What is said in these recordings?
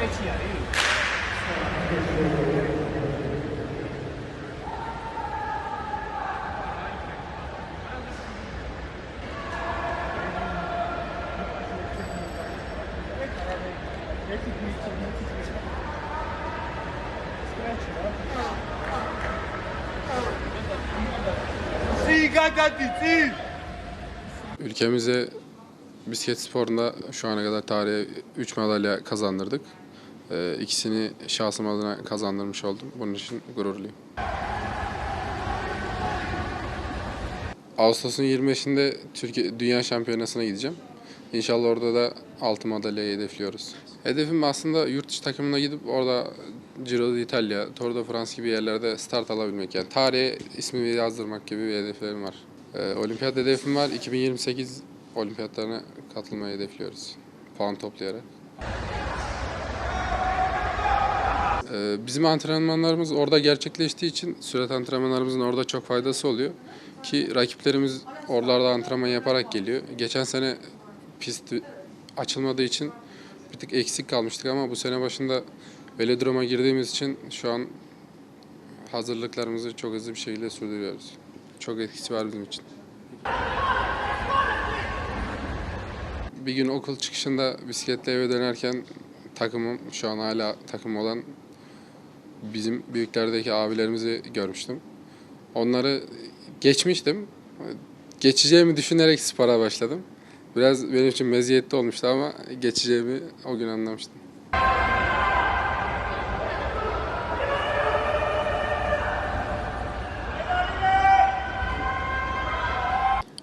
stretchy are you? Ülkemize bisiklet sporunda şu ana kadar tarihe 3 madalya kazandırdık. Ee, ikisini şahsım adına kazandırmış oldum. Bunun için gururluyum. Ağustos'un 25'inde Türkiye Dünya Şampiyonası'na gideceğim. İnşallah orada da altın madalyayı hedefliyoruz. Hedefim aslında yurt dışı takımına gidip orada Giro d'Italia, Tour de France gibi yerlerde start alabilmek. Yani tarihe ismimi yazdırmak gibi bir hedeflerim var. Ee, olimpiyat hedefim var. 2028 olimpiyatlarına katılmayı hedefliyoruz. Puan toplayarak. Ee, Bizim antrenmanlarımız orada gerçekleştiği için sürat antrenmanlarımızın orada çok faydası oluyor. Ki rakiplerimiz oralarda antrenman yaparak geliyor. Geçen sene pist açılmadığı için bir tık eksik kalmıştık ama bu sene başında velodroma girdiğimiz için şu an hazırlıklarımızı çok hızlı bir şekilde sürdürüyoruz. Çok etkisi var bizim için. Bir gün okul çıkışında bisikletle eve dönerken takımım, şu an hala takım olan bizim büyüklerdeki abilerimizi görmüştüm. Onları geçmiştim. Geçeceğimi düşünerek spora başladım. Biraz benim için meziyetli olmuştu ama geçeceğimi o gün anlamıştım.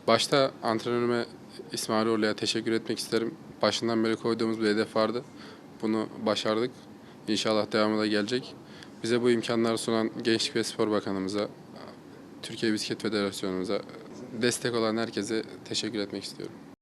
Başta antrenörüme İsmail Orlu'ya teşekkür etmek isterim. Başından beri koyduğumuz bir hedef vardı. Bunu başardık. İnşallah devamı da gelecek. Bize bu imkanları sunan Gençlik ve Spor Bakanımıza, Türkiye Bisiklet Federasyonumuza, destek olan herkese teşekkür etmek istiyorum.